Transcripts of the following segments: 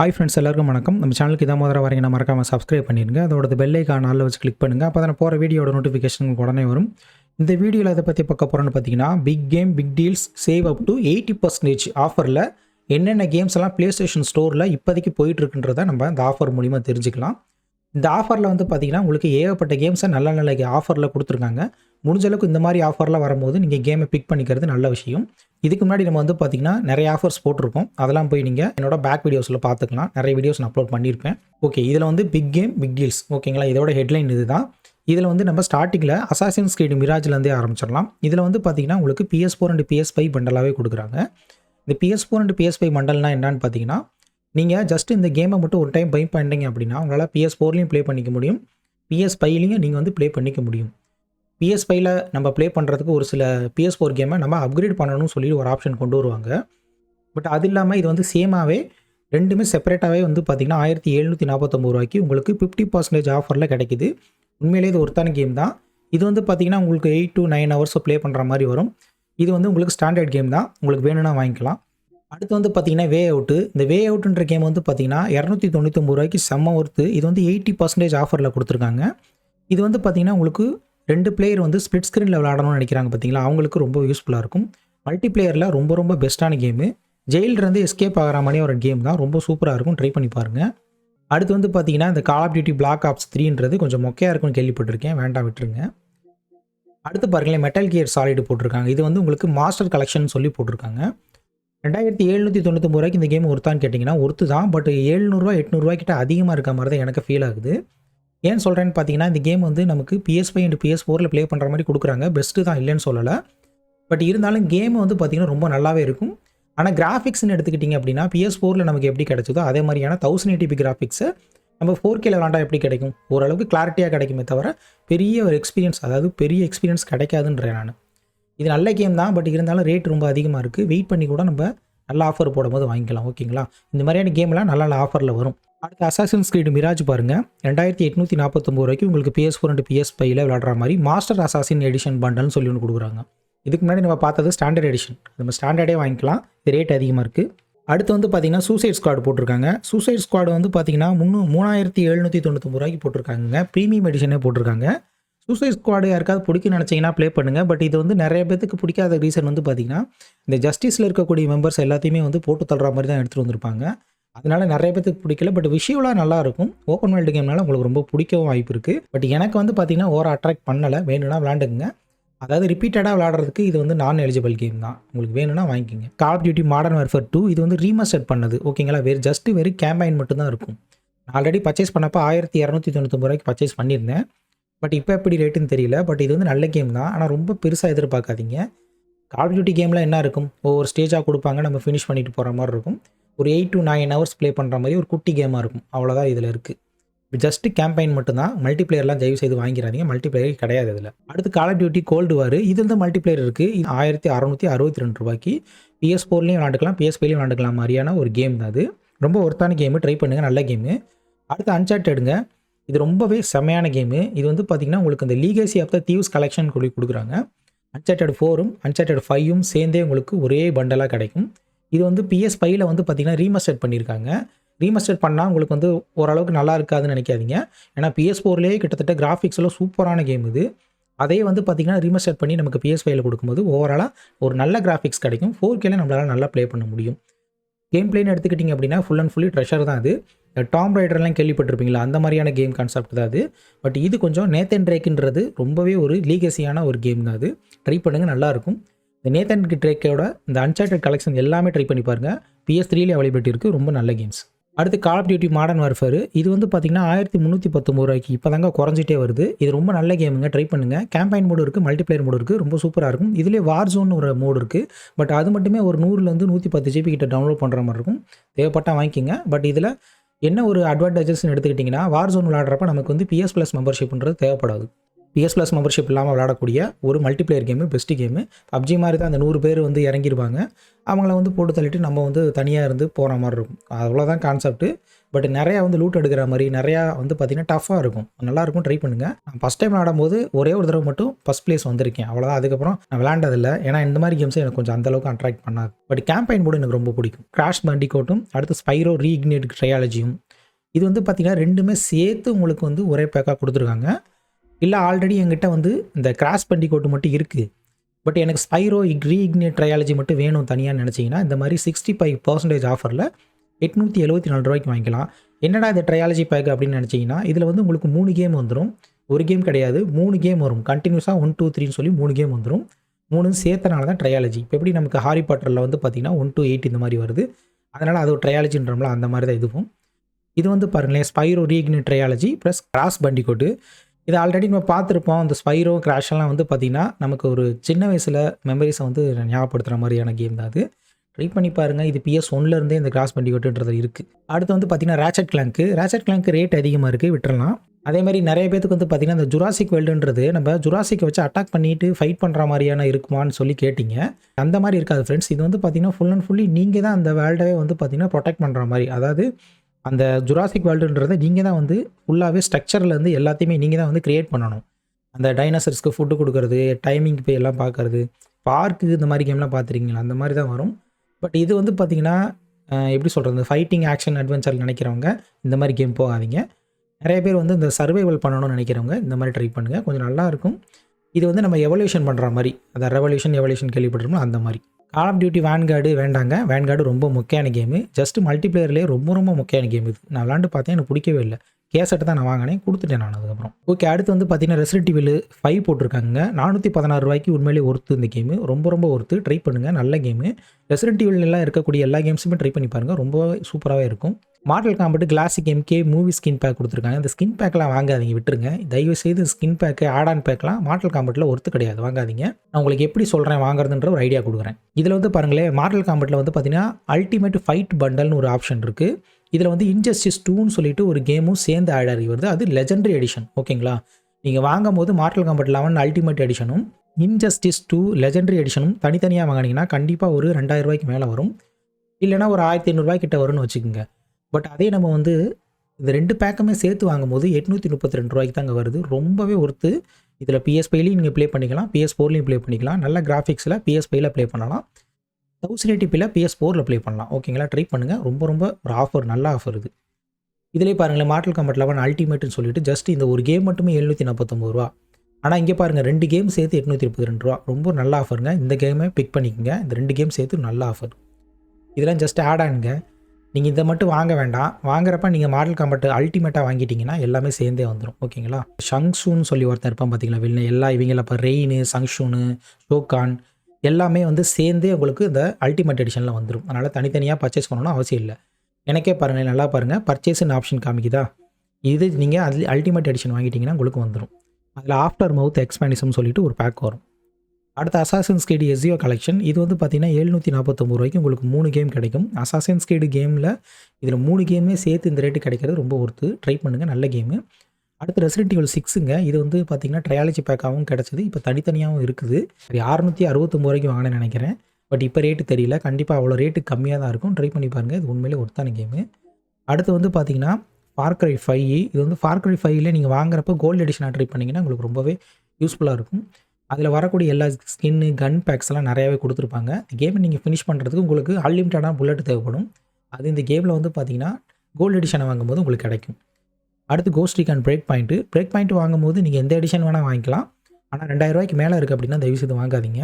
Hi friends எல்லாருக்கும் வணக்கம். நம்ம சேனலுக்கு இதான் முதல்ல வரீங்கன்னா மறக்காமல் சப்ஸ்கிரைப் பண்ணிடுங்க. அதோட பெல்லைக்கான நாளில் வச்சு கிளிக் பண்ணுங்கள் அப்போ தான் போகிற வீடியோட நோட்டிஃபிகேஷன் உடனே வரும். இந்த வீடியோவில் அதை பற்றி பார்க்க போகிறோன்னு பார்த்தீங்கன்னா big game big deals save up to eighty percentage ஆஃபரில் என்னென்ன கேம்ஸ் எல்லாம் ப்ளே ஸ்டேஷன் ஸ்டோரில் இப்போதைக்கு போயிட்டுருக்குன்றதை நம்ம இந்த ஆஃபர் மூலிமா தெரிஞ்சுக்கலாம். இந்த ஆஃபரில் வந்து பார்த்தீங்கன்னா உங்களுக்கு ஏகப்பட்ட கேம்ஸை நல்ல நல்ல ஆஃபரில் கொடுத்துருக்காங்க. முடிஞ்ச அளவுக்கு இந்த மாதிரி ஆஃபர்லாம் வரும்போது நீங்கள் கேமை பிக் பண்ணிக்கிறது நல்ல விஷயம். இதுக்கு முன்னாடி நம்ம வந்து பார்த்தீங்கன்னா நிறைய ஆஃபர்ஸ் போட்டிருப்போம். அதெல்லாம் போய் நீங்கள் என்னோட பேக் வீடியோஸில் பார்த்துக்கலாம் நிறைய வீடியோஸ் நான் அப்லோட் பண்ணியிருப்பேன். ஓகே இதில் வந்து பிக் கேம் பிக் டீல்ஸ் ஓகேங்களா இதோட ஹெட்லைன் இதுதான். இதில் வந்து நம்ம ஸ்டார்டிங்கில் அசாசின் ஸ்கீடு மிராஜ்லேருந்தே ஆரம்பிச்சிடலாம். இதில் வந்து பார்த்தீங்கன்னா உங்களுக்கு PS four and PS five பண்டலாகவே கொடுக்குறாங்க. இந்த PS four and PS five மண்டல்னால் என்னன்னு பார்த்தீங்கன்னா நீங்கள் ஜஸ்ட் இந்த கேமை மட்டும் ஒரு டைம் பை பண்ணிட்டீங்க அப்படின்னா உங்களால் பிஎஸ் ஃபோர்லேயும் ப்ளே பண்ணிக்க முடியும். பிஎஸ் ஃபைவ்லையும் நீங்கள் வந்து ப்ளே பண்ணிக்க முடியும். பிஎஸ் ஃபைவ்ல நம்ம ப்ளே பண்ணுறதுக்கு ஒரு சில பிஎஸ் ஃபோர் கேமை நம்ம அப்கிரேட் பண்ணணும்னு சொல்லி ஒரு ஆப்ஷன் கொண்டு வருவாங்க. பட் அது இல்லாமல் இது வந்து சேமாகவே ரெண்டுமே செப்பரேட்டாகவே வந்து பார்த்திங்கன்னா ஆயிரத்தி எழுநூற்றி நாற்பத்தொம்பது ரூபாய்க்கு உங்களுக்கு ஃபிஃப்டி பர்சன்டேஜ் ஆஃபரில் கிடைக்குது. உண்மையிலே இது ஒருத்தான கேம் தான். இது வந்து பார்த்திங்கன்னா உங்களுக்கு eight to nine hours play பண்ணுற மாதிரி வரும். இது வந்து உங்களுக்கு ஸ்டாண்டர்ட் கேம் தான். உங்களுக்கு வேணும்னா வாங்கிக்கலாம். அடுத்து வந்து பார்த்தீங்கன்னா வே அவுட்டு இந்த வே அவுட்டுன்ற கேம் வந்து பார்த்தீங்கன்னா இரநூத்தி தொண்ணூத்தொம்பது ரூபாய்க்கு செம்ம ஒர்த்து இது வந்து எயிட்டி பர்சன்டேஜ் ஆஃபரில் கொடுத்துருக்காங்க. இது வந்து பார்த்தீங்கன்னா உங்களுக்கு ரெண்டு பிளேயர் வந்து ஸ்பிளிட் ஸ்க்ரீனில் விளாடணும்னு நினைக்கிறாங்க பார்த்தீங்களா அவங்களுக்கு ரொம்ப யூஸ்ஃபுல்லாக இருக்கும். மல்டி பிளேயரில் ரொம்ப ரொம்ப பெஸ்ட்டான கேமு ஜெயிலிருந்து எஸ்கேப் ஆகிற மாதிரி ஒரு கேம் தான். ரொம்ப சூப்பராக இருக்கும். ட்ரை பண்ணி பாருங்கள் அடுத்து வந்து பார்த்தீங்கன்னா இந்த Call of Duty Black Ops த்ரீன்றது கொஞ்சம் மொக்கையாக இருக்கும்னு கேள்விப்பட்டிருக்கேன். வேண்டாம் விட்டுருங்க. அடுத்து பாருங்களேன் மெட்டல் கியர் சாலிடு போட்டிருக்காங்க. இது வந்து உங்களுக்கு மாஸ்டர் கலெக்ஷன் சொல்லி போட்டிருக்காங்க. ரெண்டாயிரத்தி எழுநூற்றி தொண்ணூத்தொம்பது ரூபாய்க்கு இந்த கேம் ஒருத்தான்னு கேட்டிங்கன்னா ஒருத்து தான் பட் எழுநூறுவா எட்நூறுவாய்க்கிட்ட அதிகமாக இருக்க மாதிரி தான் எனக்கு ஃபீல் ஆகுது. ஏன் சொல்கிறேன்னு பார்த்தீங்கன்னா இந்த கேம் வந்து நமக்கு பிஎஸ் ஃபைவ் அண்ட் பிஎஸ் ஃபோரில் ப்ளே பண்ணுற மாதிரி கொடுக்குறாங்க. பெஸ்ட்டு தான் இல்லைன்னு சொல்லலை. பட் இருந்தாலும் கேம் வந்து பார்த்திங்கன்னா ரொம்ப நல்லாவே இருக்கும். ஆனால் கிராஃபிக்ஸ்னு எடுத்துக்கிட்டிங்க அப்படின்னா பிஎஸ் ஃபோரில் நமக்கு எப்படி கிடைச்சதோ அதே மாதிரியான தௌசண்ட் எயிட்டிபி கிராஃபிக்ஸு நம்ம ஃபோர் கேல விளாண்டா எப்படி கிடைக்கும்? ஓரளவுக்கு கிளாரிட்டியாக கிடைக்குமே தவிர பெரிய ஒரு எக்ஸ்பீரியன்ஸ் அதாவது பெரிய எக்ஸ்பீரியன்ஸ் கிடைக்காதுன்றேன் நான். இது நல்ல கேம் தான் பட் இருந்தாலும் ரேட் ரொம்ப அதிகமாக இருக்குது வெயிட் பண்ணி கூட நம்ம நல்ல ஆஃபர் போடும்போது வாங்கிக்கலாம் ஓகேங்களா இந்த மாதிரியான கேம்லாம் நல்ல நல்ல ஆஃபரில் வரும். அடுத்து அசாசின் ஸ்க்ரீடு மிராஜ் பாருங்கள் ரெண்டாயிரத்தி எட்நூற்றி நாற்பத்தொம்பது ரூபாய்க்கு உங்களுக்கு பிஎஸ் ஃபோர் அண்ட் பிஎஸ் ஃபைவ்ல விளாட்ற மாதிரி மாஸ்டர் அசாசின் எடிஷன் பண்டல்னு சொல்லி ஒன்று கொடுக்குறாங்க. இதுக்கு முன்னாடி நம்ம பார்த்தது ஸ்டாண்டர்ட் எடிஷன் நம்ம ஸ்டாண்டர்டே வாங்கிக்கலாம். இது ரேட் அதிகமாக இருக்குது அடுத்து வந்து பார்த்தீங்கன்னா சூசைட் ஸ்குவாட் போட்டிருக்காங்க. சூசைட் ஸ்குவாட் வந்து பார்த்தீங்கன்னா முன்னூ மூணாயிரத்தி எழுநூற்றி தொண்ணூத்தொம்பது ரூபாய்க்கு போட்டிருக்காங்க ப்ரீமியம் எடிஷனே போட்டிருக்காங்க. சூசைட் ஸ்குவாடு யாருக்காவது பிடிக்க நினச்சிங்கன்னா ப்ளே பண்ணுங்கள் பட் இது வந்து நிறைய பேத்துக்கு பிடிக்காத ரீசன் வந்து பார்த்தீங்கன்னா இந்த ஜஸ்டிஸில் இருக்கக்கூடிய மெம்பர்ஸ் எல்லாத்தையுமே வந்து போட்டு தள்ளுற மாதிரி தான் எடுத்துகிட்டு வந்திருப்பாங்க. அதனால நிறைய பேத்துக்கு பிடிக்கல. பட் விஷயம்லாம் நல்லா இருக்கும். ஓப்பன் வேர்ல்டு கேம்னால உங்களுக்கு ரொம்ப பிடிக்கவும் வாய்ப்பு இருக்குது பட் எனக்கு வந்து பார்த்தீங்கன்னா ஓவர் அட்ராக்ட் பண்ணலை. வேணும்னா விளாண்டுக்குங்க அதாவது ரிப்பீட்டடாக விளாடுறதுக்கு இது வந்து நான் எலிஜிபிள் கேம் தான். உங்களுக்கு வேணும்னா வாங்கிக்கிங்க. Call of Duty Modern Warfare two இது வந்து ரீமாஸ்டர் பண்ணது. ஓகேங்களா வேறு ஜஸ்ட் வெறும் கேம்பைன் மட்டும் தான் இருக்கும். நான் ஆல்ரெடி பர்ச்சேஸ் பண்ணப்போ ஆயிரத்தி இரநூத்தி தொண்ணூத்தொம்பது ரூபாய்க்கு பர்ச்சேஸ் பண்ணியிருந்தேன். பட் இப்போ எப்படி ரேட்டுன்னு தெரியல. பட் இது வந்து நல்ல கேம் தான். ஆனால் ரொம்ப பெருசாக எதிர்பார்க்காதீங்க. கால் டியூட்டி கேமில் என்ன இருக்கும்? ஒவ்வொரு ஸ்டேஜாக கொடுப்பாங்க. நம்ம ஃபினிஷ் பண்ணிட்டு போகிற மாதிரி இருக்கும். ஒரு eight to nine hours play பண்ணுற மாதிரி ஒரு குட்டி கேமாக இருக்கும். அவ்வளோதான் இதில் இருக்குது ஜஸ்ட் கேம்பெயின் மட்டும்தான். மல்டிப்ளேயர்லாம் தயவு செய்து வாங்கிறாதீங்க மல்டிப்ளேயர் கிடையாது இதில். அடுத்து கால் டியூட்டி கோல்டு வார் இது வந்து மல்டி இருக்குது இது ஆயிரத்தி அறநூற்றி அறுபத்தி ரெண்டு ரூபாய்க்கு. பிஎஸ் ஃபோர்லேயும் விளாண்டுக்கலாம் பிஎஸ் விளாண்டுக்கலாம் மாதிரியான ஒரு கேம் தான் அது. ரொம்ப ஒருத்தான கேமு ட்ரை பண்ணுங்கள் நல்ல கேமு அடுத்து அன்சார்ட்டடுங்க இது ரொம்பவே செமையான கேமு. இது வந்து பார்த்திங்கன்னா உங்களுக்கு இந்த legacy of the thieves collection சொல்லி கொடுக்குறாங்க. அன்சார்டட் ஃபோரும் அன்சார்டட் ஃபைவும் சேர்ந்தே உங்களுக்கு ஒரே பண்டலாக கிடைக்கும். இது வந்து பிஎஸ் ஃபைவ்ல வந்து பார்த்திங்கன்னா ரீமஸ்டர் பண்ணியிருக்காங்க. ரீமஸ்டர் பண்ணால் உங்களுக்கு வந்து ஓரளவுக்கு நல்லா இருக்காதுன்னு நினைக்காதீங்க. ஏன்னா பிஎஸ் ஃபோர்லேயே கிட்டத்தட்ட கிராஃபிக்ஸ் எல்லாம் சூப்பரான கேம் இது. அதே வந்து பார்த்திங்கன்னா ரீமஸ்டர் பண்ணி நமக்கு பிஎஸ் ஃபைவ்ல கொடுக்கும்போது ஓவராலாக ஒரு நல்ல கிராஃபிக்ஸ் கிடைக்கும். ஃபோர் கேல நம்மளால் நல்லா ப்ளே பண்ண முடியும். கேம் பிளேன்னு எடுத்துக்கிட்டிங்க அப்படின்னா ஃபுல் அண்ட் ஃபுல்லி ட்ரெஷர் தான் அது. டாம் ரைடர்லாம் கேள்விப்பட்டிருப்பீங்களா? அந்த மாதிரியான கேம் கான்செப்ட் தான் அது. பட் இது கொஞ்சம் நேத்தன் ட்ரேக்குன்றது ரொம்பவே ஒரு லீகசியான ஒரு கேம் தான் அது. ட்ரை பண்ணுங்கள் நல்லாயிருக்கும் இந்த நேத்தன் ட்ரேக்கோட இந்த அன்சார்டட் கலெக்ஷன் எல்லாமே ட்ரை பண்ணி பாருங்கள் பிஎஸ் த்ரீலேயே அவைலபிலிட்டி இருக்குது ரொம்ப நல்ல கேம்ஸ் அடுத்து Call of Duty Modern Warfare இது வந்து பார்த்தீங்கன்னா ஆயிரத்தி முந்நூற்றி பத்தொம்பது ரூபாய்க்கு இப்போ தாங்க குறைஞ்சிட்டே வருது. இது ரொம்ப நல்ல கேமுங்க ட்ரை பண்ணுங்கள் கேம்பைன் மோடு இருக்குது மல்டிப்ளேயர் மோடு இருக்குது ரொம்ப சூப்பராக இருக்கும். இதிலே வார் ஜோன் ஒரு மோடு இருக்குது பட் அது மட்டுமே ஒரு நூறுலேருந்து நூற்றி பத்து ஜிபி கிட்ட டவுன்லோட் பண்ணுற மாதிரி இருக்கும். தேவைப்பட்டால் வாங்கிக்கிங்க. பட் இதில் என்ன ஒரு அட்வான்டேஜஸ்ன்னு எடுத்துக்கிட்டிங்கன்னா வார் ஜோன் விளாட்றப்ப நமக்கு வந்து பிஎஸ் ப்ளஸ் மெம்பர்ஷிப்ன்றது தேவைப்படாது. பிஎஸ் ப்ளஸ் மெம்பர்ஷிப் இல்லாமல் விளாடக்கூடிய ஒரு multiplayer game best game PUBG மாதிரி தான் அந்த நூறு பேர் வந்து இறங்கிருப்பாங்க. அவங்கள வந்து போட்டு தள்ளிட்டு நம்ம வந்து தனியாக இருந்து போகிற மாதிரி இருக்கும். அவ்வளோதான் கான்செப்ட்டு பட் நிறையா வந்து லூட் எடுக்கிற மாதிரி நிறையா வந்து பார்த்தீங்கன்னா டஃப்பாக இருக்கும். நல்லாயிருக்கும் ட்ரை பண்ணுங்கள் நான் ஃபஸ்ட் டைம் விளாடும்போது ஒரே ஒரு தடவை மட்டும் ஃபஸ்ட் ப்ளேஸ் வந்திருக்கேன். அவ்வளோதான் அதுக்கப்புறம் நான் விளாண்டதில்லை ஏன்னா இந்த மாதிரி கேம்ஸும் எனக்கு கொஞ்சம் அந்தளவுக்கு அட்ராக்ட் பண்ணாது. பட் கேம்பெயின் கூட எனக்கு ரொம்ப பிடிக்கும். கிராஷ் பண்டிகோட்டும் அடுத்து ஸ்பைரோ ரீஇக்னேட் ட்ரையாலஜியும் இது வந்து பார்த்திங்கன்னா ரெண்டுமே சேர்த்து உங்களுக்கு வந்து ஒரே பேக்காக கொடுத்துருக்காங்க. இல்லை ஆல்ரெடி என்கிட்ட வந்து இந்த கிராஷ் பண்டிகோட்டு மட்டும் இருக்குது பட் எனக்கு ஸ்பைரோ ரீஇக்னேட் ட்ரையாலஜி மட்டும் வேணும் தனியாக நினச்சிங்கன்னா இந்த மாதிரி சிக்ஸ்டி ஃபைவ் பர்சன்டேஜ் ஆஃபரில் எட்நூற்றி எழுபத்தி நாலு ரூபாய்க்கு வாங்கிக்கலாம். என்னடா இந்த ட்ரையாலஜி பேக் அப்படின்னு நினச்சிங்கன்னா இதில் வந்து உங்களுக்கு மூணு கேம் வந்துடும் ஒரு கேம் கிடையாது மூணு கேம் வரும். கண்டினியூஸாக ஒன் டூ த்ரீன்னு சொல்லி மூணு கேம் வந்துடும் மூணு சேர்த்தனால தான் ட்ரையாலஜி இப்போ எப்படி நமக்கு ஹாரி பாட்டரில் வந்து பார்த்திங்கன்னா ஒன் டூ எயிட் இந்த மாதிரி வருது. அதனால் அது ஒரு ட்ரையாலஜின்றோம்ல அந்த மாதிரி தான் இதுவும். இது வந்து பாருங்களேன் Spyro reignited trilogy plus Crash Bandicoot இது ஆல்ரெடி நம்ம பார்த்துருப்போம். அந்த ஸ்பைரோ கிராஷெல்லாம் வந்து பார்த்திங்கன்னா நமக்கு ஒரு சின்ன வயசில் மெமரிஸை வந்து ஞாபகப்படுத்துகிற மாதிரியான கேம் தான் அது. ட்ரை பண்ணி பாருங்கள் இது பிஎஸ் ஒன்லேருந்தே இந்த கிராஸ் பண்டிகோட்டுன்றது இருக்குது அடுத்து வந்து பார்த்திங்கன்னா ரேச்சட் கிளாங்க்கு ரேச்சட் கிளாங்க்கு ரேட் அதிகமாக இருக்குது விட்டுறலாம். அதே மாதிரி நிறைய பேத்துக்கு வந்து பார்த்திங்கன்னா இந்த ஜுராசிக் வேல்டுன்றது நம்ம ஜுராசிக்கை வச்சு அட்டாக் பண்ணிட்டு ஃபைட் பண்ணுற மாதிரியான இருக்குமான்னு சொல்லி கேட்டிங்க. அந்த மாதிரி இருக்காது ஃப்ரெண்ட்ஸ் இது வந்து பார்த்திங்கன்னா ஃபுல் அண்ட் ஃபுல்லி நீங்கள் தான் அந்த வேர்ல்டவே வந்து பார்த்திங்கன்னா ப்ரொடெக்ட் பண்ணுற மாதிரி. அதாவது அந்த ஜுராசிக் வேர்ல்டுன்றதை நீங்கள் தான் வந்து ஃபுல்லாகவே ஸ்ட்ரக்சர்லேருந்து எல்லாத்தையுமே நீங்கள் தான் வந்து க்ரியேட் பண்ணணும். அந்த டைனோசர்ஸ்க்கு ஃபுட்டு கொடுக்குறது டைமிங் போய் எல்லாம் பார்க்குறது பார்க்கு இந்த மாதிரி கேம்லாம் பார்த்துருக்கீங்களா அந்த மாதிரி தான் வரும். பட் இது வந்து பார்த்திங்கன்னா எப்படி சொல்கிறது ஃபைட்டிங் ஆக்ஷன் அட்வென்ச்சர் நினைக்கிறவங்க இந்த மாதிரி கேம் போகாதீங்க. நிறைய பேர் வந்து இந்த சர்வைவல் பண்ணணும்னு நினைக்கிறவங்க இந்த மாதிரி ட்ரை பண்ணுங்கள் கொஞ்சம் நல்லாயிருக்கும் இது வந்து நம்ம எவல்யூஷன் பண்ணுற மாதிரி அதை ரெவல்யூஷன் எவல்யூஷன் கேள்விப்பட்டிருக்கோம் அந்த மாதிரி. கால் ஆஃப் டியூட்டி வேன்கார்டு வேண்டாங்க. வேன்கார்டு ரொம்ப முக்கியமான கேமு ஜஸ்ட் மல்டிப்ளேயர்லேயே ரொம்ப ரொம்ப முக்கியமான கேம் இது. நான் விளாண்டு பார்த்தேன் எனக்கு பிடிக்கவே இல்லை. கேசட் தான் நான் வாங்கினேன் கொடுத்துட்டேன் நான் அதுக்கப்புறம். ஓகே அடுத்து வந்து பார்த்தீங்கன்னா ரெசிடென்ட் வில் ஃபைவ் போட்டிருக்காங்க நானூற்றி பதினாறு ரூபாய்க்கு உண்மையிலே ஒருத்து இந்த கேமு ரொம்ப ரொம்ப ஒர்த்து ட்ரை பண்ணுங்கள் நல்ல கேமு ரெசிடென்ட் எல்லாம் இருக்கக்கூடிய எல்லா கேம்ஸுமே ட்ரை பண்ணி பாருங்கள் ரொம்ப சூப்பராகவே இருக்கும். Mortal Kombat classic MK movie skin pack கொடுத்துருக்காங்க. இந்த ஸ்கின் பேக்லாம் வாங்காதீங்க விட்டுருங்க. தயவு செய்து ஸ்கின் பேக்கு ஆட் ஆன் பேக்லாம் மாடல் காம்பட்டில் ஒருத்து கிடையாது. வாங்காதீங்க. நான் உங்களுக்கு எப்படி சொல்கிறேன் வாங்குறதுன்ற ஒரு ஐடியா கொடுக்குறேன். இதில் வந்து பாருங்களேன் மாடல் காம்பட்டில் வந்து பார்த்தீங்கன்னா அல்டிமேட் ஃபைட் பண்டல்னு ஒரு ஆப்ஷன் இருக்குது இதில் வந்து இன்ஜஸ்டிஸ் டூன்னு சொல்லிட்டு ஒரு கேமும் சேர்ந்து ஆட் ஆகி வருது. அது லெஜண்டரி எடிஷன் ஓகேங்களா நீங்கள் வாங்கும் போது மார்டல் காம்பட் லெவன் அல்டிமேட் எடிஷனும் இன்ஜஸ்டிஸ் டூ லெஜண்டரி எடிஷனும் தனித்தனியாக வாங்கினீங்கன்னா கண்டிப்பாக ஒரு ரெண்டாயிரம் ரூபாய்க்கு மேலே வரும். இல்லைனா ஒரு ஆயிரத்தி ஐநூறுரூவாய் கிட்ட வரும்னு வச்சுக்கோங்க. பட் அதே நம்ம வந்து இந்த ரெண்டு பேக்குமே சேர்த்து வாங்கும்போது எட்நூற்றி முப்பத்தி ரெண்டு ரூபாய்க்கு தாங்க வருது. ரொம்பவே ஒருத்து இதில் பிஎஸ்பைலையும் நீங்கள் ப்ளே பண்ணிக்கலாம் பிஎஸ் ஃபோர்லையும் ப்ளே பண்ணிக்கலாம். நல்ல கிராஃபிக்ஸில் பிஎஸ்பையில் ப்ளே பண்ணலாம். தௌசண்ட் எயிட்டிபியில் பிஎஸ் ஃபோரில் ப்ளே பண்ணலாம். ஓகேங்களா ட்ரை பண்ணுங்கள் ரொம்ப ரொம்ப ஒரு ஆஃபர் நல்ல ஆஃபர் இது. இதிலே பாருங்களேன் மாட்டல் காம்பட் லெவன் அல்டிமேட்னு சொல்லிட்டு ஜஸ்ட் இந்த ஒரு கேம் மட்டுமே எழுநூற்றி நாற்பத்தொம்பது ரூபா. ஆனால் இங்கே பாருங்கள் ரெண்டு கேம் சேர்த்து எட்நூற்றி முப்பத்தி ரெண்டு ரூபா. ரொம்ப நல்ல ஆஃபருங்க இந்த கேமே பிக் பண்ணிக்கோங்க. இந்த ரெண்டு கேம் சேர்த்து நல்ல ஆஃபர் இதெல்லாம் ஜஸ்ட் ஆட் ஆனுங்க நீங்கள் இதை மட்டும் வாங்க வேண்டாம். வாங்குறப்ப நீங்கள் மாடல் காம்பட் அல்டிமேட்டாக வாங்கிட்டீங்கன்னா எல்லாமே சேர்ந்தே வந்துடும் ஓகேங்களா ஷங்ஷூன்னு சொல்லி ஒருத்தர் இருப்பான் பார்த்தீங்களா வெளில எல்லா இவங்கள இப்போ ரெயின் சங்ஷூனு ஷோகான் எல்லாமே வந்து சேர்ந்தே உங்களுக்கு இந்த அல்டிமேட் எடிஷனில் வந்துடும் அதனால் தனித்தனியாக பர்ச்சேஸ் பண்ணணும்னு அவசியம் இல்லை. எனக்கே பாருங்கள் நல்லா பாருங்கள் பர்ச்சேஸ்னு ஆப்ஷன் காமிக்குதா? இது நீங்கள் அதில் அல்டிமேட் எடிஷன் வாங்கிட்டீங்கன்னா உங்களுக்கு வந்துடும் அதில் ஆஃப்டர் மவுத் எக்ஸ்பானிசம் சொல்லிட்டு ஒரு பேக் வரும். அடுத்த அசாசின்ஸ் கேடு எஸ்இஓ கலெக்ஷன் இது வந்து பார்த்தீங்கன்னா எழுநூற்றி நாற்பத்தொம்பது ரூபாய்க்கு உங்களுக்கு மூணு கேம் கிடைக்கும். அசாசன் கேடு கேமில் இதில் மூணு கேமே சேர்த்து இந்த ரேட்டு கிடைக்கிறது ரொம்ப ஒர்த்து ட்ரை பண்ணுங்கள் நல்ல கேமு அடுத்து ரெசிடென்ட் இவல் சிக்ஸுங்க இது வந்து பார்த்தீங்கன்னா ட்ரையாலஜி பேக்காகவும் கிடச்சிது. இப்போ தனித்தனியாகவும் இருக்குது. அறுநூற்றி அறுபத்தொம்பது வரைக்கும் வாங்கினேன் நினைக்கிறேன். பட் இப்போ ரேட்டு தெரியல. கண்டிப்பாக அவ்வளோ ரேட்டு கம்மியாக தான் இருக்கும். ட்ரை பண்ணி பாருங்கள் இது உண்மையிலே ஒருத்தான கேமு அடுத்து வந்து பார்த்தீங்கன்னா ஃபார்க்ரை ஃபைவ் இது வந்து ஃபார்க்ரை ஃபைவ்ல நீங்கள் வாங்குறப்போ கோல்டு எடிஷனாக ட்ரை பண்ணிங்கன்னா உங்களுக்கு ரொம்பவே யூஸ்ஃபுல்லாக இருக்கும். அதில் வரக்கூடிய எல்லா ஸ்கின்னு கன் பேக்ஸ் எல்லாம் நிறையாவே கொடுத்துருப்பாங்க. இந்த கேமை நீங்கள் ஃபினிஷ் பண்ணுறதுக்கு உங்களுக்கு அன்லிமிட்டடான புல்லட் தேவைப்படும். அது இந்த கேமில் வந்து பார்த்தீங்கன்னா கோல்டு எடிஷனை வாங்கும்போது உங்களுக்கு கிடைக்கும். அடுத்து Ghost Recon and Breakpoint Breakpoint வாங்கும்போது நீங்கள் எந்த எடிஷன் வேணால் வாங்கிக்கலாம். ஆனால் ரெண்டாயிரம் ரூபாய்க்கு மேலே இருக்குது அப்படின்னா தயவுசெய்து வாங்காதீங்க.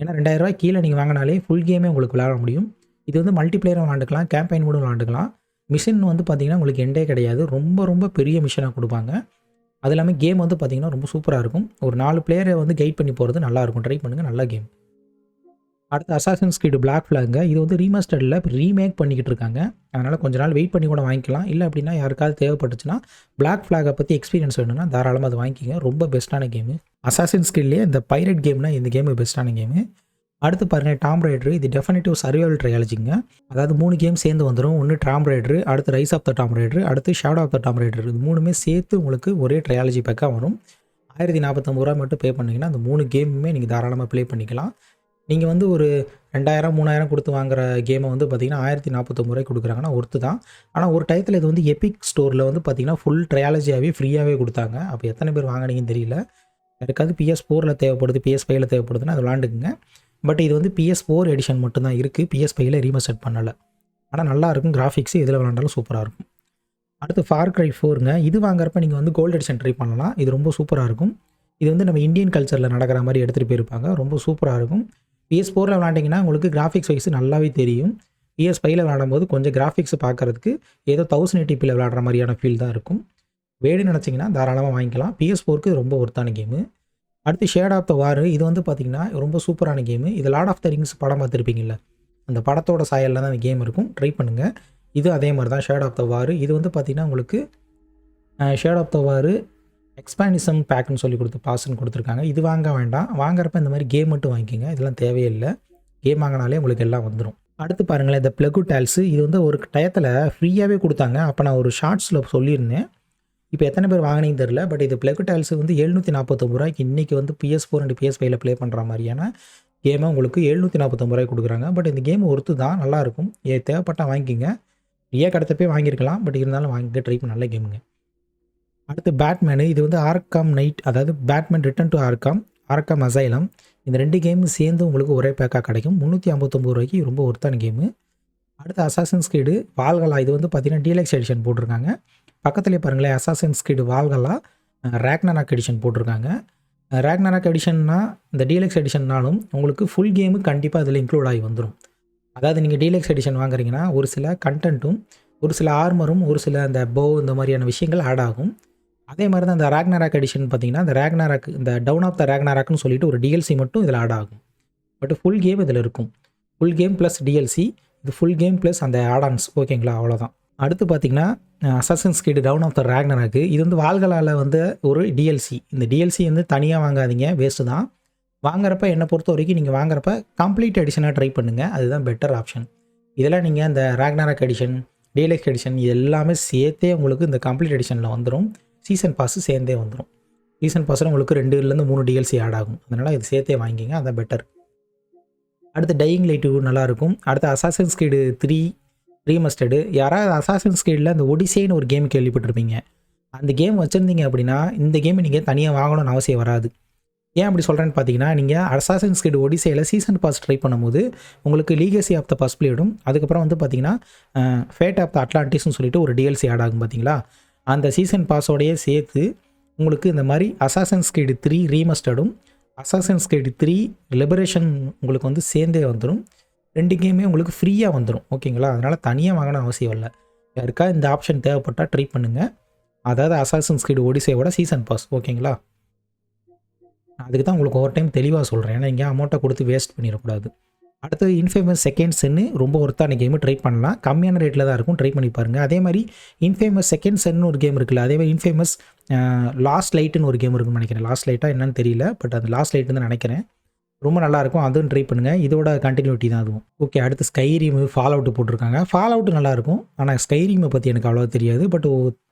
ஏன்னா ரெண்டாயிரம் ரூபாய் கீழே நீங்கள் வாங்கினாலே ஃபுல் கேமே உங்களுக்கு விளாட முடியும். இது வந்து மல்டிப்ளேயரும் விளாண்டுக்கலாம் கேம்பெயின் மூடும் விளாண்டுக்கலாம் மிஷின் வந்து பார்த்திங்கன்னா உங்களுக்கு எண்டே கிடையாது. ரொம்ப ரொம்ப பெரிய மிஷினாக கொடுப்பாங்க. அது இல்லாமல் கேம் வந்து பார்த்திங்கன்னா ரொம்ப சூப்பராக இருக்கும். ஒரு நாலு பிளேயரை வந்து கைட் பண்ணி போகிறது நல்லாயிருக்கும் ட்ரை பண்ணுங்கள் நல்ல கேம் அடுத்து அசாசன் ஸ்கிரீடு பிளாக் ஃப்ளாங்க இது வந்து ரீமாஸ்டரில் இப்போ ரீமேக் பண்ணிக்கிட்டு இருக்காங்க. அதனால் கொஞ்ச நாள் வெயிட் பண்ணி கூட வாங்கிக்கலாம். இல்லை அப்படின்னா யாருக்காவது தேவைப்பட்டுச்சுன்னா பிளாக் ஃப்ளாகை பற்றி எக்ஸ்பீரியன்ஸ் வேணும்னா தாராளமாக அது வாங்கிக்கோங்க. ரொம்ப பெஸ்ட்டான கேமு அசாசின் ஸ்கில்லே இந்த பைரட் கேம்னா இந்த கேமு பெஸ்ட்டான கேமு அடுத்து பாருங்கள் டாம் ரைடர் இது டெஃபினட்டிவ் சர்வைவல் ட்ரையாலஜிங்க அதாவது மூணு கேம் சேர்ந்து வந்துடும் ஒன்று டாம் ரைடர் அடுத்து rise of the Tomb Raider அடுத்து shadow of the Tomb Raider இது மூணுமே சேர்த்து உங்களுக்கு ஒரே ட்ரையாலஜி பேக்காக வரும். ஆயிரத்தி நாற்பத்தொம்பது ரூபா மட்டும் பே பண்ணிங்கன்னா அந்த மூணு கேமுமே நீங்கள் தாராளமாக ப்ளே பண்ணிக்கலாம். நீங்கள் வந்து ஒரு ரெண்டாயிரம் மூணாயிரம் கொடுத்து வாங்குற கேமை வந்து பார்த்தீங்கன்னா ஆயிரத்தி நாற்பத்தொம்பது ரூபாய் கொடுக்குறாங்கன்னா ஒர்த்து தான். ஆனால் ஒரு டயத்தில் இது வந்து எபிக் ஸ்டோரில் வந்து பார்த்திங்கன்னா ஃபுல் ட்ரையாலஜியாகவே ஃப்ரீயாகவே கொடுத்தாங்க. அப்போ எத்தனை பேர் வாங்கினீங்கன்னு தெரியல. யாருக்காவது பிஎஸ் ஃபோரில் தேவைப்படுது பிஎஸ் ஃபைவ்ல தேவைப்படுதுன்னா அது விளாண்டுக்குங்க. பட் இது வந்து பிஎஸ் ஃபோர் எடிஷன் மட்டும்தான் இருக்குது பிஎஸ் ஃபைவ்ல ரீமஸ்டர் பண்ணலை. ஆனால் நல்லா இருக்கும். கிராஃபிக்ஸ் இதில் விளாண்டாலும் சூப்பராக இருக்கும். அடுத்து ஃபார் க்ரை ஃபோருங்க இது வாங்குறப்ப நீங்கள் வந்து கோல்டு எடிஷன் ட்ரை பண்ணலாம். இது ரொம்ப சூப்பராக இருக்கும். இது வந்து நம்ம இந்தியன் கல்ச்சரில் நடக்கிற மாதிரி எடுத்துகிட்டு போயிருப்பாங்க. ரொம்ப சூப்பராக இருக்கும். பிஎஸ் ஃபோரில் விளாண்டிங்கன்னா உங்களுக்கு கிராஃபிக்ஸ் வைஸ் நல்லாவே தெரியும். பிஎஸ் ஃபைவ்ல விளாடும்போது கொஞ்சம் கிராஃபிக்ஸ் பார்க்குறதுக்கு ஏதோ தௌசண்ட் எயிட்டிபியில் விளாடுற மாதிரியான ஃபீல் தான் இருக்கும். வேணும்னு நினச்சிங்கன்னா தாராளமாக வாங்கிக்கலாம். பிஎஸ் ஃபோருக்கு ரொம்ப ஒருத்தான கேமு அடுத்து ஷேட் ஆஃப் த வார் இது வந்து பார்த்திங்கன்னா ரொம்ப சூப்பரான கேமு இது லார்ட் ஆஃப் த ரிங்ஸ் படம் பார்த்துருப்பீங்கல்ல அந்த படத்தோட சாயலில் தான் அந்த கேம் இருக்கும். ட்ரை பண்ணுங்கள் இது அதே மாதிரி தான் ஷேட் ஆஃப் த வார் இது வந்து பார்த்திங்கன்னா உங்களுக்கு ஷேட் ஆஃப் த வார் எக்ஸ்பானிசம் பேக்குன்னு சொல்லி கொடுத்து பாஸ்ன்னு கொடுத்துருக்காங்க. இது வாங்க வேண்டாம். வாங்குறப்ப இந்த மாதிரி கேம் மட்டும் வாங்கிக்கோங்க. இதெல்லாம் தேவையில்லை. கேம் வாங்கினாலே உங்களுக்கு எல்லாம் வந்துடும் அடுத்து பாருங்களேன் இந்த ப்ளகு டைல்ஸு இது வந்து ஒரு டயத்தில் ஃப்ரீயாகவே கொடுத்தாங்க. அப்போ நான் ஒரு ஷார்ட்ஸில் சொல்லியிருந்தேன். இப்போ எத்தனை பேர் வாங்கினீங்கன்னு தெரில பட் இது ப்ளகு டைல்ஸ் வந்து எழுநூற்றி நாற்பத்தொம்பது ரூபாய்க்கு இன்றைக்கி வந்து பிஎஸ் ஃபோர் அண்ட் பிஎஸ் ஃபைவ்ல ப்ளே பண்ணுற மாதிரியான கேமை உங்களுக்கு எழுநூற்றி நாற்பத்தொம்பது ரூபாய்க்கு கொடுக்குறாங்க. பட் இந்த கேம் ஒருத்து தான் நல்லாயிருக்கும் ஏ தேவைப்பட்டால் வாங்கிக்கோங்க. ஃப்ரீயாக கிடத்த வாங்கியிருக்கலாம். பட் இருந்தாலும் வாங்கிக்க ட்ரை பண்ண. நல்ல கேமுங்க அடுத்து பேட்மேனு இது வந்து ஆர்காம் நைட் அதாவது Batman return to Arkham Arkham Asylum இந்த ரெண்டு கேமும் சேர்ந்து உங்களுக்கு ஒரே பேக்காக கிடைக்கும். முந்நூற்றி ஐம்பத்தொம்பது ரூபாய்க்கு ரொம்ப ஒருத்தான கேமு அடுத்து அசாசன் ஸ்கீடு வால்கலா இது வந்து பார்த்தீங்கன்னா டீலக்ஸ் எடிஷன் போட்டிருக்காங்க. பக்கத்துலேயே பாருங்களேன் அசாசன் ஸ்கீடு வால்கலா ரேக்னனாக் எடிஷன் போட்டிருக்காங்க. ரேக்னனாக் எடிஷன்னா இந்த டீலக்ஸ் எடிஷன்னாலும் உங்களுக்கு ஃபுல் கேமு கண்டிப்பாக அதில் இன்க்ளூட் ஆகி வந்துடும் அதாவது நீங்கள் டீலக்ஸ் எடிஷன் வாங்குறீங்கன்னா ஒரு சில கண்டென்ட்டும் ஒரு சில ஆர்மரும் ஒரு சில அந்த போ இந்த மாதிரியான விஷயங்கள் ஆட் ஆகும். அதே மாதிரி தான் இந்த ரேக்னராக் எடிஷன் பார்த்தீங்கன்னா இந்த ரேக்னராக் இந்த டவுன் ஆஃப் த ரேக்னராக்னு சொல்லிட்டு ஒரு டிஎல்சி மட்டும் இதில் ஆட் ஆகும். பட் ஃபுல் கேம் இதில் இருக்கும். ஃபுல் கேம் ப்ளஸ் டிஎல்சி இது ஃபுல் கேம் ப்ளஸ் அந்த ஆடான்ஸ் ஓகேங்களா அவ்வளோதான் அடுத்து பார்த்தீங்கன்னா Assassin's Creed dawn of the Ragnarok இது வந்து வால்கலால் வந்து ஒரு டிஎல்சி இந்த டிஎல்சி வந்து தனியாக வாங்காதீங்க. வேஸ்ட்டு தான். வாங்குறப்ப என்னை பொறுத்த வரைக்கும் நீங்கள் வாங்குறப்ப கம்ப்ளீட் எடிஷனாக ட்ரை பண்ணுங்கள் அதுதான் பெட்டர் ஆப்ஷன் இதெல்லாம் நீங்கள் இந்த ரேக்னராக் எடிஷன் டிஎல்எக்ஸ் எடிஷன் இது எல்லாமே சேர்த்தே உங்களுக்கு இந்த கம்ப்ளீட் எடிஷனில் வந்துடும் சீசன் பாஸு சேர்ந்தே வந்துடும் சீசன் பாஸில் உங்களுக்கு ரெண்டுலேருந்து மூணு டிஎல்சி ஆட் ஆகும். அதனால் இது சேர்த்தே வாங்கிங்க அதான் பெட்டர் அடுத்து டையிங் லைட் நல்லாயிருக்கும் அடுத்து அசாசன் ஸ்கீடு த்ரீ ரீமஸ்டடு யாராவது அசாசன் ஸ்கீடில் அந்த ஒடிசேன்னு ஒரு கேம் கேள்விப்பட்டிருப்பீங்க. அந்த கேம் வச்சுருந்தீங்க அப்படின்னா இந்த கேம் நீங்கள் தனியாக வாங்கணும்னு அவசியம் வராது. ஏன் அப்படி சொல்கிறேன்னு பார்த்தீங்கன்னா நீங்கள் அசாசன் ஸ்கீடு ஒடிசையில் சீசன் பாஸ் ட்ரை பண்ணும்போது உங்களுக்கு லீகசி ஆஃப் த பஸ் பிளேடும் அதுக்கப்புறம் வந்து பார்த்தீங்கன்னா ஃபேட் ஆஃப் த அட்லாண்டிஸ்னு சொல்லிட்டு ஒரு டிஎல்சி ஆட் ஆகும் பார்த்தீங்களா அந்த சீசன் பாஸோடையே சேர்த்து உங்களுக்கு இந்த மாதிரி அசாசன்ஸ் ஸ்கீடு த்ரீ ரீமஸ்டடும் அசாசன்ஸ் கிரீடு த்ரீ லிபரேஷன் உங்களுக்கு வந்து சேர்ந்தே வந்துடும் ரெண்டு கேமே உங்களுக்கு ஃப்ரீயாக வந்துடும் ஓகேங்களா? அதனால் தனியாக வாங்கணும் அவசியம் இல்லை. யாருக்கா இந்த ஆப்ஷன் தேவைப்பட்டால் ட்ரை பண்ணுங்கள் அதாவது அசாசன் ஸ்கீடு ஒடிசையோட சீசன் பாஸ் ஓகேங்களா? அதுக்கு தான் உங்களுக்கு ஒவ்வொரு டைம் தெளிவாக சொல்கிறேன் ஏன்னா இங்கே அமௌண்ட்டை கொடுத்து வேஸ்ட் பண்ணிடக்கூடாது. அடுத்தது இன்ஃபேமஸ் செகண்ட் சென்னு ரொம்ப ஒருத்தான கேமு ட்ரை பண்ணலாம். கம்மியான ரேட்டில் தான் இருக்கும். ட்ரை பண்ணி பாருங்கள் அதே மாதிரி இன்ஃபேமஸ் செகண்ட் சென்னு ஒரு கேம் இருக்குல்ல அதே மாதிரி இன்ஃபேமஸ் லாஸ்ட் லைட்டுன்னு ஒரு கேம் இருக்குன்னு நினைக்கிறேன். லாஸ்ட் லைட்டாக என்னன்னு தெரியல பட் அது லாஸ்ட் லைட்டுன்னு நினைக்கிறேன். ரொம்ப நல்லாயிருக்கும். அதுவும் ட்ரை பண்ணுங்கள் இதோட கண்டினியூட்டி தான் அதுவும். ஓகே அடுத்து ஸ்கைரீமு ஃபால் அவுட் போட்டிருக்காங்க. ஃபால் அவுட் நல்லாயிருக்கும் ஆனால் ஸ்கைரீமை பற்றி எனக்கு அவ்வளோவா தெரியாது. பட்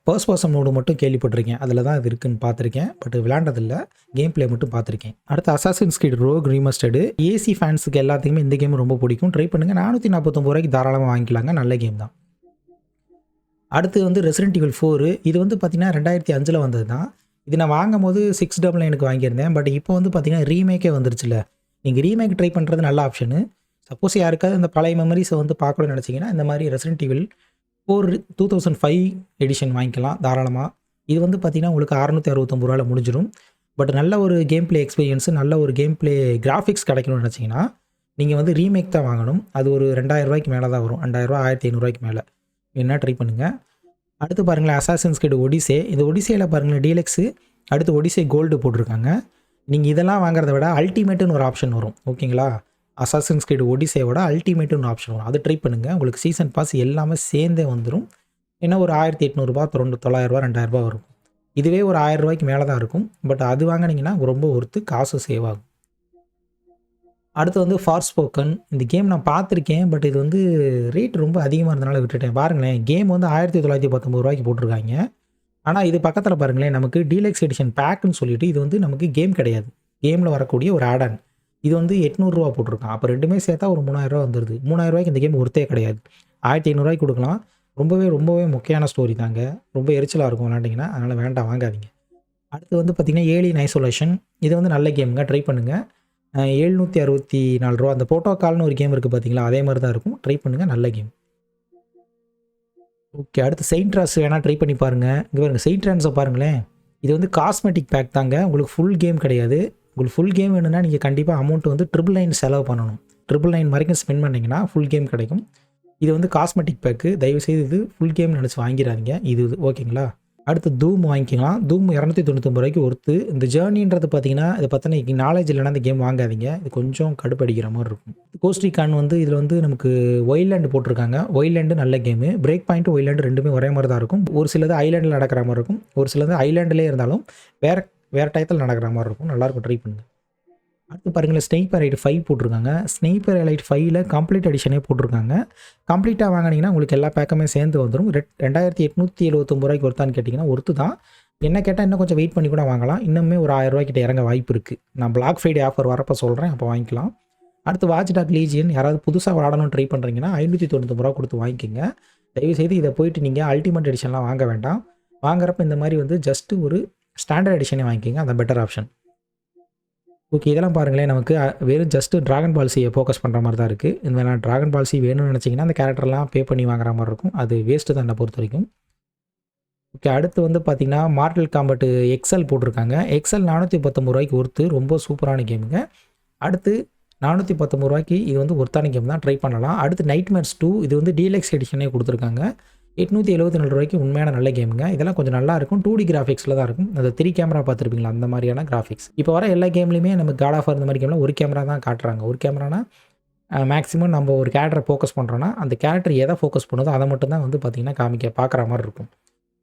பர்ஸ் பர்சன் மோடு மட்டும் கேள்விப்பட்டிருக்கேன். அதில் தான் இது இருக்குன்னு பார்த்துருக்கேன். பட் விளாண்டதில்லை கேம் பிளே மட்டும் பார்த்துருக்கேன். அடுத்து Assassin Creed Rogue remastered AC ஃபேன்ஸுக்கு எல்லாத்துக்குமே இந்த கேம் ரொம்ப பிடிக்கும். ட்ரை பண்ணுங்கள் நானூற்றி நாற்பத்தொம்பது ரூபாய்க்கு தாராளமாக வாங்கிக்கலாங்க. நல்ல கேம் தான். அடுத்து வந்து ரெசிடென்ட் ஃபோரு இது வந்து பார்த்திங்கன்னா ரெண்டாயிரத்தி அஞ்சில் வந்தது தான் இது நான் வாங்கும் போது சிக்ஸ் டபுள் எனக்கு வாங்கியிருந்தேன். பட் இப்போ வந்து பார்த்திங்கன்னா ரீமேக்கே வந்துருச்சுல நீங்கள் ரீமேக் ட்ரை பண்ணுறது நல்ல ஆப்ஷனு சப்போஸ் யாருக்காவது இந்த பழைய மெமரிஸை வந்து பார்க்கணும்னு நினச்சிங்கன்னா இந்த மாதிரி Resident Evil four two thousand five edition வாங்கிக்கலாம் தாராளமாக இது வந்து பார்த்திங்கன்னா உங்களுக்கு அறநூற்றி அறுபத்தொம்பது ரூபாயில் முடிஞ்சிடும் பட் நல்ல ஒரு கேம் பிளே எக்ஸ்பீரியன்ஸு நல்ல ஒரு கேம் பிளே கிராஃபிக்ஸ் கிடைக்கணும்னு நினச்சிங்கன்னா நீங்கள் வந்து ரீமேக் தான் வாங்கணும். அது ஒரு ரெண்டாயிரம் ரூபாய்க்கு மேலே தான் வரும். ரெண்டாயிரரூவா ஆயிரத்தி ஐநூறுரூவாய்க்கு மேலே. என்ன ட்ரை பண்ணுங்கள் அடுத்து பாருங்களேன் அசாசன்ஸ் கிட்ட ஒடிசே இந்த ஒடிசேயில் பாருங்களேன் டீலக்ஸு அடுத்து ஒடிசே கோல்டு போட்டிருக்காங்க. நீங்கள் இதெல்லாம் வாங்குறத விட அல்டிமேட்டுன்னு ஒரு ஆப்ஷன் வரும். ஓகேங்களா? அசாசன்ஸ் கிட்ட ஒடிசேவோட அல்டிமேட்டுன்னு ஆப்ஷன் வரும். அது ட்ரை பண்ணுங்கள் உங்களுக்கு சீசன் பாஸ் எல்லாமே சேர்ந்தே வந்துடும் ஏன்னா ஒரு ஆயிரத்தி எட்நூறுபா ரெண்டு தொள்ளாயிரரூபா ரெண்டாயிரரூபா வரும். இதுவே ஒரு ஆயிரம் ரூபாய்க்கு மேலே தான் இருக்கும். பட் அது வாங்கினீங்கன்னா ரொம்ப ஒருத்து காசு சேவ் ஆகும். அடுத்து வந்து ஃபார் ஸ்போக்கன் இந்த கேம் நான் பார்த்துருக்கேன். பட் இது வந்து ரேட் ரொம்ப அதிகமாக இருந்தனால விட்டுட்டேன். பாருங்களேன். கேம் வந்து ஆயிரத்தி தொள்ளாயிரத்தி பத்தொம்பது ரூபாய்க்கு போட்டிருக்காங்க. ஆனால் இது பக்கத்தில் பாருங்களேன் நமக்கு டீலக்ஸ் எடிஷன் பேக்குன்னு சொல்லிட்டு இது வந்து நமக்கு கேம் கிடையாது. கேமில் வரக்கூடிய ஒரு ஆடன் இது வந்து எட்நூறுரூவா போட்டிருக்கான். அப்போ ரெண்டுமே சேர்த்தா ஒரு மூணாயிரரூவா வந்துடுது மூணாயிரரூவாய்க்கு இந்த கேம் ஒருத்தே கிடையாது. ஆயிரத்தி ஐநூறுரூவாய்க்கு கொடுக்கலாம். ரொம்பவே ரொம்பவே முக்கியமான ஸ்டோரி தாங்க. ரொம்ப எரிச்சலாக இருக்கும் விளாண்டிங்கன்னா அதனால் வேண்டாம் வாங்காதீங்க. அடுத்து வந்து பார்த்திங்கன்னா ஏலியன் ஐசோலேஷன் இது வந்து நல்ல கேமுங்க ட்ரை பண்ணுங்கள் எழுநூற்றி அறுபத்தி நாலு ரூபா. அந்த புரோட்டோகால்னு ஒரு கேம் இருக்குது பார்த்தீங்களா அதே மாதிரி தான் இருக்கும். ட்ரை பண்ணுங்கள் நல்ல கேம் ஓகே அடுத்து செயின்ட்ராஸ் வேணால் ட்ரை பண்ணி பாருங்கள் இங்கே பாருங்கள் செயின்ட் பாருங்களேன். இது வந்து காஸ்மெட்டிக் பேக் தாங்க. உங்களுக்கு ஃபுல் கேம் கிடையாது. உங்களுக்கு ஃபுல் கேம் வேணும்னா நீங்கள் கண்டிப்பாக அமௌண்ட் வந்து ட்ரிபிள் நைன் செலவு பண்ணணும். ட்ரிபிள் நைன் வரைக்கும் ஸ்பெண்ட் பண்ணிங்கன்னா ஃபுல் கேம் கிடைக்கும். இது வந்து காஸ்மெட்டிக் பேக்கு தயவுசெய்து இது ஃபுல் கேம் நினச்சி வாங்கிடாதீங்க. இது இது ஓகேங்களா அடுத்து தூம் வாங்கிக்கலாம். தூம் இரநூத்தி தொண்ணூத்தொம்பது ரூபாய்க்கு ஒருத்து. இந்த ஜேர்னின்றது பார்த்தீங்கன்னா இதை பற்றின நாலேஜ் இல்லைனா இந்த கேம் வாங்காதீங்க. இது கொஞ்சம் கடுப்படிக்கிற மாதிரி இருக்கும். கோஸ்டிகான் வந்து இதில் வந்து நமக்கு ஒயில்லேண்டு போட்டிருக்காங்க. ஒயில்லேண்டு நல்ல கேமு பிரேக் பாயிண்ட் ஒயில்லேண்டு ரெண்டுமே ஒரே மாதிரி தான் இருக்கும். ஒரு சிலது ஐலாண்டில் நடக்கிற மாதிரி இருக்கும். ஒரு சிலது ஐலாண்டிலே இருந்தாலும் வேறு வேறு டயத்தில் நடக்கிற மாதிரி இருக்கும். நல்லாயிருக்கும் ட்ரை பண்ணுங்கள் அடுத்து பாருங்களேன் ஸ்னைப்பர் எலைட் ஃபைவ் போட்டிருக்காங்க. ஸ்னைப்பர் எலைட் ஃபைவ்ல கம்ப்ளீட் எடிஷனே போட்டிருக்காங்க. கம்ப்ளீட்டாக வாங்கினீங்கன்னா உங்களுக்கு எல்லா பேக்குமே சேர்ந்து வந்துடும் ரெட் ரெண்டாயிரத்தி எட்நூற்றி எழுபத்தொம்பது ரூபாய்க்கு ஒருத்தான்னு கேட்டிங்கன்னா ஒருத்து தான். என்ன கேட்டால் இன்னும் கொஞ்சம் வெயிட் பண்ணி கூட வாங்கலாம். இன்னுமே ஒரு ஆயிரம் ரூபாய்க்கிட்ட இறங்க வாய்ப்பு இருக்குது நான் பிளாக் ஃப்ரைடே ஆஃபர் வரப்போ சொல்கிறேன் அப்போ வாங்கிக்கலாம். அடுத்து வாட்ச் டாக் லீஜியன் யாராவது புதுசாக விளாடணும்னு ட்ரை பண்ணுறீங்கன்னா ஐநூற்றி தொண்ணூற்றி ரூபா கொடுத்து வாங்கிக்கோங்க. தயவுசெய்து இதை போயிட்டு நீங்கள் அல்டிமேட் எடிஷன்லாம் வாங்க வேண்டாம். வாங்குறப்ப இந்த மாதிரி வந்து ஜஸ்ட்டு ஒரு ஸ்டாண்டர்ட் எடிஷனே வாங்கிக்கோங்க. அந்த பெட்டர் ஆப்ஷன் ஓகே இதெல்லாம் பாருங்களேன். நமக்கு வெறும் ஜஸ்ட்டு ட்ராகன் பால்சியை ஃபோக்கஸ் பண்ணுற மாதிரி தான் இருக்குது இந்த மாதிரி ட்ராகன் பால்சி வேணும்னு நினச்சிங்கன்னா அந்த கேரக்டர்லாம் பே பண்ணி வாங்குற மாதிரி இருக்கும். அது வேஸ்ட்டு தான் என்னை பொறுத்த வரைக்கும். ஓகே அடுத்து வந்து பார்த்தீங்கன்னா மார்டல் காம்பட்டு எக்ஸல் போட்டிருக்காங்க. எக்ஸல் நானூற்றி பத்தொம்பது ரூபாய்க்கு ஒருத்து ரொம்ப சூப்பரான கேமுங்க அடுத்து நானூற்றி பத்தொம்பது ரூபாய்க்கு இது வந்து ஒருத்தான கேம் தான். ட்ரை பண்ணலாம். அடுத்து நைட் மேட்ஸ் டூ இது வந்து டீலக்ஸ் எடிஷனே கொடுத்துருக்காங்க. எட்நூற்றி எழுபத்தி நாலு ரூபாய்க்கு உண்மையான நல்ல கேமுங்க இதெல்லாம் கொஞ்சம் நல்லா இருக்கும். டூ டி கிராஃபிக்ஸில் தான் இருக்கும். அந்த த்ரீ கேமரா பார்த்துருப்பீங்களா? அந்த மாதிரியான கிராஃபிக்ஸ் இப்போ வர எல்லா கேம்லையுமே நம்ம காட் ஆஃப் இந்த மாதிரி கேம்லாம் ஒரு கேமரா தான் காட்டுறாங்க. ஒரு கேமரானா மேக்ஸிமம் நம்ம ஒரு கேரக்டரை ஃபோக்கஸ் பண்ணுறோன்னா அந்த கேரக்டர் எதை ஃபோக்கஸ் பண்ணுதோ அதை மட்டும் தான் வந்து பார்த்திங்கன்னா காமிக்க பார்க்குற மாதிரி இருக்கும்.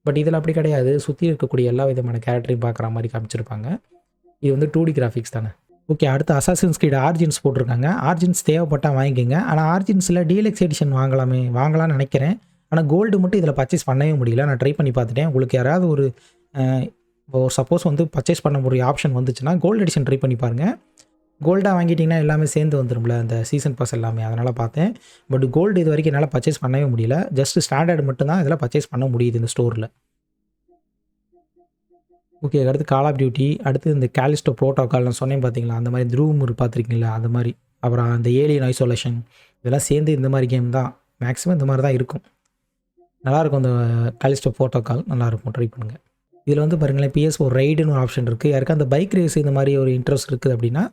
பட் இதில் அப்படி கிடையாது. சுற்றி இருக்கக்கூடிய எல்லா விதமான கேரக்டரையும் பார்க்குற மாதிரி காமிச்சிருப்பாங்க. இது வந்து டூ டி கிராஃபிக்ஸ் தானே. ஓகே அடுத்து அசாசின்ஸ் கிட்ட ஆர்ஜின்ஸ் போட்டிருக்காங்க. ஆர்ஜின்ஸ் தேவைப்பட்டால் வாங்கிக்கோங்க. ஆனால் ஆர்ஜின்ஸில் டீலக்ஸ் எடிஷன் வாங்கலாமே வாங்கலாம்னு நினைக்கிறேன். ஆனால் கோல்டு மட்டும் இதில் பர்ச்சேஸ் பண்ணவே முடியல. நான் ட்ரை பண்ணி பார்த்துட்டேன். உங்களுக்கு யாராவது ஒரு இப்போ ஒரு சப்போஸ் வந்து பர்ச்சேஸ் பண்ண முடிய ஆப்ஷன் வந்துச்சுன்னா கோல்டு எடிஷன் ட்ரை பண்ணி பாருங்கள் கோல்டாக வாங்கிட்டிங்கன்னா எல்லாமே சேர்ந்து வந்துடும்ல அந்த சீசன் பாஸ் எல்லாமே. அதனால் பார்த்தேன். பட் கோல்டு இது வரைக்கும் என்னால் பர்ச்சேஸ் பண்ணவே முடியல. ஜஸ்ட் ஸ்டாண்டர்ட் மட்டும் தான் இதில் பர்ச்சேஸ் பண்ண முடியுது இந்த ஸ்டோரில் ஓகே அடுத்து கால் ஆஃப் டியூட்டி அடுத்து இந்த கேலிஸ்டோ ப்ரோட்டோகால் நான் சொன்னேன் பார்த்தீங்களா அந்த மாதிரி த்ரூம் பார்த்துருக்கீங்களா அந்த மாதிரி. அப்புறம் அந்த ஏலியன் ஐசோலேஷன் இதெல்லாம் சேர்ந்து இந்த மாதிரி கேம் தான். மேக்ஸிமம் இந்த மாதிரி தான் இருக்கும். நல்லாயிருக்கும் அந்த காலிஸ்டோ ப்ரோட்டோகால் நல்லாயிருக்கும் ட்ரை பண்ணுங்கள் இதில் வந்து பாருங்களேன் பிஎஸ் ஒரு ரைடுன்னு ஒரு ஆப்ஷன் இருக்குது யாருக்கும் அந்த பைக் ரேஸ் இந்த மாதிரி ஒரு இன்ட்ரெஸ்ட் இருக்குது அப்படின்னா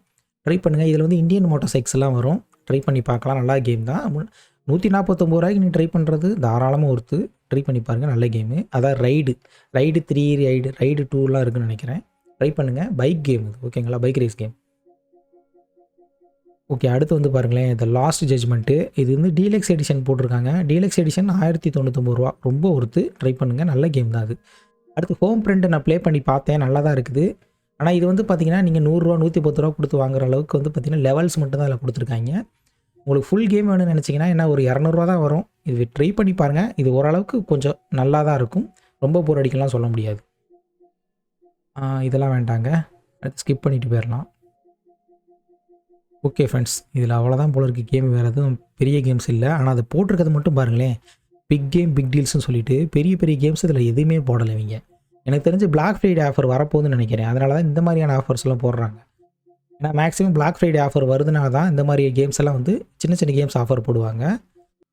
ட்ரை பண்ணுங்கள் இதில் வந்து இந்தியன் மோட்டார் சைக்கிள்ஸ் எல்லாம் வரும். ட்ரை பண்ணி பார்க்கலாம். நல்லா கேம் தான். நூற்றி நாற்பத்தொம்பது ரூபாய்க்கு நீ ட்ரை பண்ணுறது தாராளமாக ஒருத்து. ட்ரை பண்ணி பாருங்கள் நல்ல கேமு அதான் ride. Ride three ride ride டூலாம் இருக்குன்னு நினைக்கிறேன். ட்ரை பண்ணுங்கள் பைக் கேம் இது. ஓகேங்களா பைக் ரேஸ் கேம் ஓகே அடுத்து வந்து பாருங்களேன் இந்த லாஸ்ட் ஜட்ஜ்மெண்ட்டு இது வந்து டீலக்ஸ் எடிஷன் போட்டிருக்காங்க. டீலக்ஸ் எடிஷன் ஆயிரத்தி தொண்ணூத்தொம்பது ரூபா. ரொம்ப ஒருத்து ட்ரை பண்ணுங்கள் நல்ல கேம் தான் அது. அடுத்து ஹோம் பிரிண்ட் நான் ப்ளே பண்ணி பார்த்தேன். நல்லா தான் இருக்குது. ஆனால் இது வந்து பார்த்தீங்கன்னா நீங்கள் நூறுரூவா நூற்றி பத்து ரூபா கொடுத்து வாங்குற அளவுக்கு வந்து பார்த்திங்கன்னா லெவல்ஸ் மட்டும் தான் அதில் கொடுத்துருக்காங்க. உங்களுக்கு ஃபுல் கேம் வேணும்னு நினச்சிங்கன்னா என்ன ஒரு இரநூறுவா தான் வரும். இது ட்ரை பண்ணி பாருங்கள் இது ஓரளவுக்கு கொஞ்சம் நல்லா தான் இருக்கும். ரொம்ப போர் அடிக்கலாம் சொல்ல முடியாது. இதெல்லாம் வேண்டாங்க. அடுத்து ஸ்கிப் பண்ணிட்டு போயிடலாம். ஓகே ஃப்ரெண்ட்ஸ் இதில் அவ்வளோதான் போல இருக்குது கேம் வேறு எதுவும் பெரிய கேம்ஸ் இல்லை. ஆனால் அதை போட்டிருக்கிறது மட்டும் பாருங்களேன். பிக் கேம் பிக் டீல்ஸ்னு சொல்லிட்டு பெரிய பெரிய கேம்ஸ் இதில் எதுவுமே போடலை இவங்க. எனக்கு தெரிஞ்சு பிளாக் ஃப்ரைடே ஆஃபர் வரப்போகுதுன்னு நினைக்கிறேன். அதனால தான் இந்த மாதிரியான ஆஃபர்ஸ் எல்லாம் போடுறாங்க. ஏன்னா மேக்ஸிமம் பிளாக் ஃப்ரைடே ஆஃபர் வருதுனால தான் இந்த மாதிரி கேம்ஸ் எல்லாம் வந்து சின்ன சின்ன கேம்ஸ் ஆஃபர் போடுவாங்க.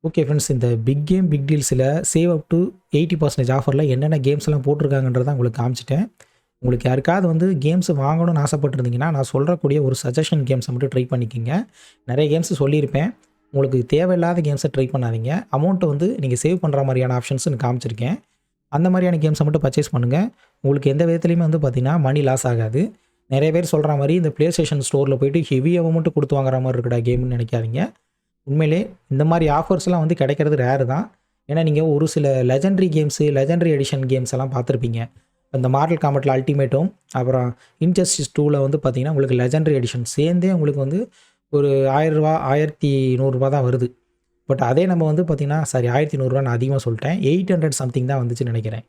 ஓகே ஃப்ரெண்ட்ஸ் இந்த big game big டீல்ஸில் save up to eighty percentage ஆஃபரில் என்னென்ன கேம்ஸ் எல்லாம் போட்டிருக்காங்கன்றதான் உங்களுக்கு காமிச்சிட்டேன். உங்களுக்கு யாருக்காவது வந்து கேம்ஸ் வாங்கணும்னு ஆசைப்பட்டிருந்தீங்கன்னா நான் சொல்கிறக்கூடிய ஒரு சஜஷன் கேம்ஸை மட்டும் ட்ரை பண்ணிக்கிங்க. நிறைய கேம்ஸ் சொல்லியிருப்பேன். உங்களுக்கு தேவையில்லாத கேம்ஸை ட்ரை பண்ணாதீங்க. அமௌண்ட்டை வந்து நீங்கள் சேவ் பண்ணுற மாதிரியான ஆப்ஷன்ஸ் நான் காமிச்சிருக்கேன். அந்த மாதிரியான கேம்ஸை மட்டும் பர்ச்சேஸ் பண்ணுங்கள் உங்களுக்கு எந்த விதத்துலையுமே வந்து பார்த்திங்கன்னா மணி லாஸ் ஆகாது. நிறைய பேர் சொல்கிற மாதிரி இந்த ப்ளே ஸ்டேஷன் ஸ்டோரில் போயிட்டு ஹெவி அமௌண்ட்டு கொடுத்து வாங்குற மாதிரி இருக்கடா கேம்னு நினைக்காதீங்க. உண்மையிலே இந்த மாதிரி ஆஃபர்ஸ்லாம் வந்து கிடைக்கிறது ரேரு தான். ஏன்னா நீங்கள் ஒரு சில legendary games legendary edition games எல்லாம் பார்த்துருப்பீங்க. இந்த மார்டல் காமெட்டில் அல்டிமேட்டும் அப்புறம் இன்ஜஸ்டிஸ் டூவில் வந்து பார்த்தீங்கன்னா உங்களுக்கு லெஜண்டரி எடிஷன் சேர்ந்தே உங்களுக்கு வந்து ஒரு ஆயிரரூவா ஆயிரத்தி நூறுரூவா தான் வருது. பட் அதே நம்ம வந்து பார்த்திங்கன்னா சாரி ஆயிரத்தி நூறுரூவா நான் அதிகமாக சொல்லிட்டேன். எயிட் ஹண்ட்ரட் சம்திங் தான் வந்துச்சுன்னு நினைக்கிறேன்.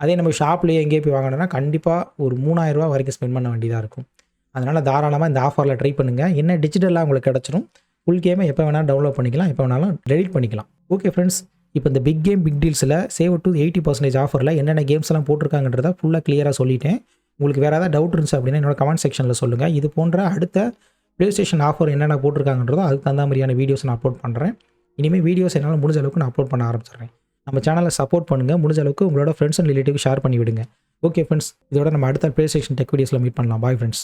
அதே நம்ம ஷாப்லேயே எங்கேயே போய் வாங்கினோன்னா கண்டிப்பாக ஒரு மூணாயிரரூவா வரைக்கும் ஸ்பெண்ட் பண்ண வேண்டியதாக இருக்கும். அதனால் தாராளமாக இந்த ஆஃபரில் ட்ரை பண்ணுங்கள் என்ன டிஜிட்டலாக உங்களுக்கு கிடச்சிரும் ஃபுல் கேமை எப்போ வேணாலும் டவுன்லோட் பண்ணிக்கலாம் எப்போ வேணாலும் டெலிட் பண்ணிக்கலாம். ஓகே ஃப்ரெண்ட்ஸ் இப்போ இந்த பிக் கேம் பிக் டீல்ஸில் சேவ் டு எயிட்டி பர்சன்டேஜ் ஆஃபரில் என்னென்ன கேம்ஸ் எல்லாம் போட்டிருக்காங்கன்றத ஃபுல்லாக கிளியராக சொல்லிட்டேன். உங்களுக்கு வேறு ஏதாவது டவுட் இருந்துச்சு அப்படின்னா என்னோட கமெண்ட் செக்ஷனில் சொல்லுங்கள் இது போன்ற அடுத்த ப்ளே ஸ்டேஷன் ஆஃபர் என்னென்ன போட்டிருக்காங்கன்றதோ அதுக்கு தகுந்த மாதிரியான வீடியோஸ் நான் அப்லோட் பண்ணுறேன் இனிமேல் வீடியோஸ் என்னால் முடிஞ்ச அளவுக்கு நான் அப்லோட் பண்ண ஆரம்பிச்சிடுறேன். நம்ம சேனலை சப்போர்ட் பண்ணுங்கள் முடிஞ்ச அளவுக்கு உங்களோட ஃப்ரெண்ட்ஸ் அண்ட் ரிலேட்டிவ் ஷேர் பண்ணி விடுங்க ஓகே ஃப்ரெண்ட்ஸ் இதோட நம்ம அடுத்த ப்ளே ஸ்டேஷன் டெக் வீடியோஸில் மீட் பண்ணலாம். Bye friends